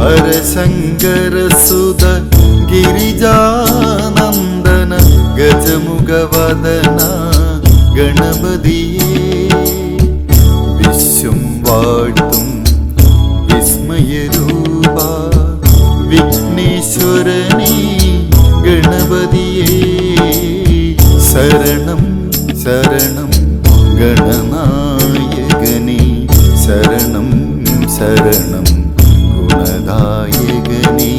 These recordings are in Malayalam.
ഹര ഹരശങ്കരസുത ഗിരിജാനന്ദന ഗജമുഖവദന ഗണപതിയേ വിശ്വം വാഴ്ത്തും വിസ്മയരൂപ വിഘ്നേശ്വരനീ ഗണപതിയേ. ശരണം ശരണം ഗണനായകനീ ശരണം ശരണം. ഗുണദായകനേ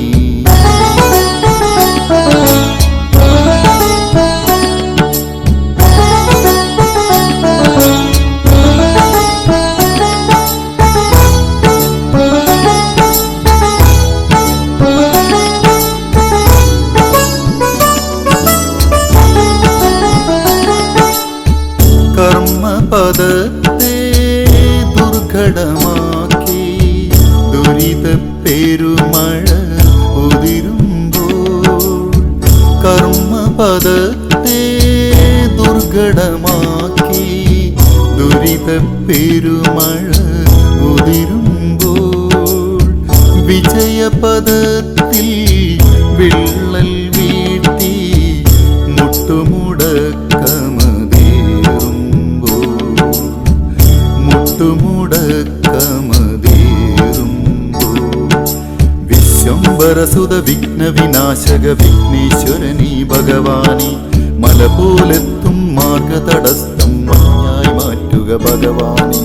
കർമ്മപദത്തെ ദുരിത പെരുമഴ ഉതിരുമ്പോൾ കർമ്മപദത്തെ ദുർഘടമാക്കി ദുരിത പെരുമഴ ഉതിരുമ്പോൾ വിജയപദത്തിൽ വിള്ളൽ വീഴ്ത്തി മുട്ടുമുടക്കമതേറുമ്പോൾ വിശ്വംബരസുത വിഘ്ന വിനാശക വിഘ്നേശ്വരനീ ഭഗവാനി. മല പോലെത്തും മാർഗതടസ്സം മഞ്ഞായി മാറ്റുക ഭഗവാനി.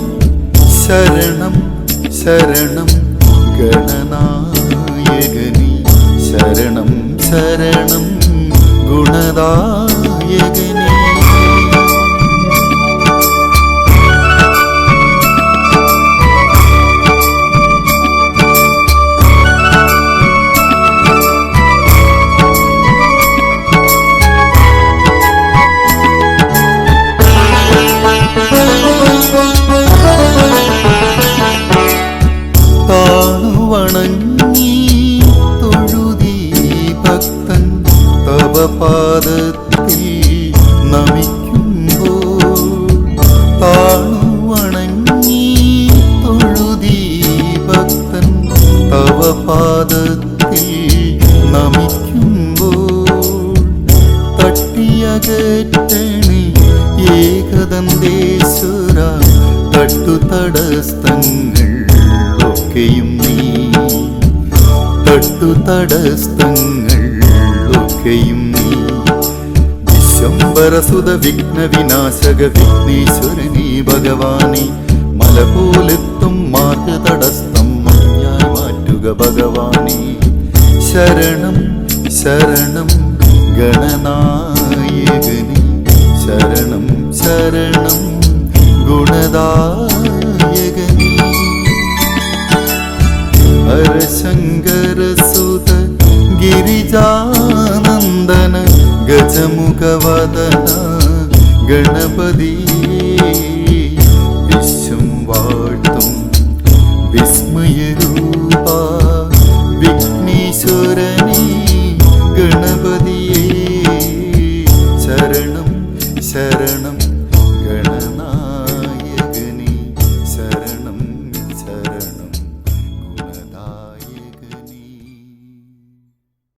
ശരണം ശരണം ഗണനായകനി. ശരണം ശരണം ഗുണദായകനീ പാദത്തിൽ നമിക്കുമ്പോൾ താണുവണങ്ങി തൊഴുതി ഭക്തൻ തവ പാദത്തിൽ നമിക്കുമ്പോൾ തട്ടിയകറ്റണി ഏകദന്തേശ്വര തട്ടുതടസ്തങ്ങൾ ഒക്കെയും നീ. തട്ടുതടസ്തങ്ങൾ നീ വിശ്വംബരസുത വിഘ്ന വിനാശക വിഘ്നേശ്വരനീ ഭഗവാനി. മല പോലെത്തും മാർഗതടസ്തം മഞ്ഞായി മാറ്റുക ഭഗവാനി. ശരണം ശരണം ഗണനായകനി. ശരണം ശരണം ഗുണദായകനി. ഹരശങ്കരസുത ഗിരിജാനന്ദന ഗജമുഖവദന ഗണപതിയേ